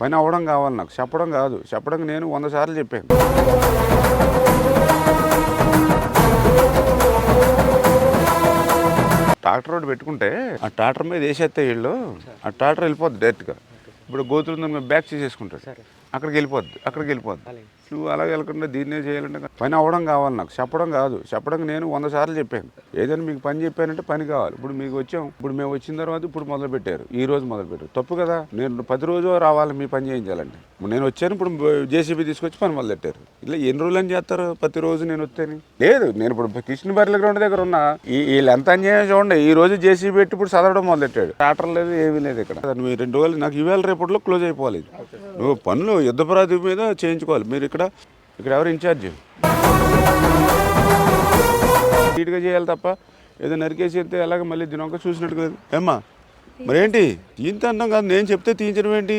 పని అవ్వడం కావాలి నాకు. చెప్పడం కాదు. చెప్పడం నేను వంద సార్లు చెప్పాను. ట్రాక్టర్ ఒకటి పెట్టుకుంటే ఆ ట్రాక్టర్ మీద వేసేస్తే వీళ్ళు ఆ ట్రాక్టర్ వెళ్ళిపోద్ది డైరెక్ట్గా. ఇప్పుడు గోతులు ఉందని మేము బ్యాక్ చేసేసుకుంటారు. అక్కడికి వెళ్ళిపోద్ది అక్కడికి వెళ్ళిపోద్ది. నువ్వు అలా వెళ్ళకుండా దీన్నే చేయాలంటే పని అవ్వడం కావాలి నాకు చెప్పడం కాదు. చెప్పడం నేను వంద సార్లు చెప్పాను. ఏదైనా మీకు పని చెప్పానంటే పని కావాలి. ఇప్పుడు మీకు వచ్చాం ఇప్పుడు మేము వచ్చిన తర్వాత ఇప్పుడు మొదలు పెట్టారు. ఈ రోజు మొదలు పెట్టారు. తప్పు కదా? నేను పది రోజు రావాలి మీ పని చేయించాలంటే. నేను వచ్చాను ఇప్పుడు జేసీబీ తీసుకొచ్చి పని మొదలు పెట్టారు. ఇలా ఎన్ని రోజులు అని చేస్తారు ప్రతి రోజు నేను వస్తేని? లేదు నేను ఇప్పుడు కృష్ణ బర్రెల గ్రౌండ్ దగ్గర ఉన్నా. ఈ వీళ్ళు ఎంత అన్యాయం చూడండి ఈ రోజు జేసీబీ పెట్టి ఇప్పుడు చదవడం మొదలెట్టాడు ట్రాక్టర్ లేదు ఏమీ లేదు ఇక్కడ. నువ్వు రెండు రోజులు నాకు ఈవేళ రేపట్లో క్లోజ్ అయిపోవాలి. నువ్వు పనులు యుద్ధ ప్రాతి మీద చేయించుకోవాలి. మీరు ఇక్కడ ఇక్కడ ఎవరు ఇన్ఛార్జ్ నీట్గా చేయాలి తప్ప ఏదో నరికేసి వెళ్తే ఎలాగ మళ్ళీ దినొక్క చూసినట్టు కదా ఏమ్మా? మరేంటి? తీయింత అన్నాం కాదు నేను చెప్తే తీయించడం ఏంటి?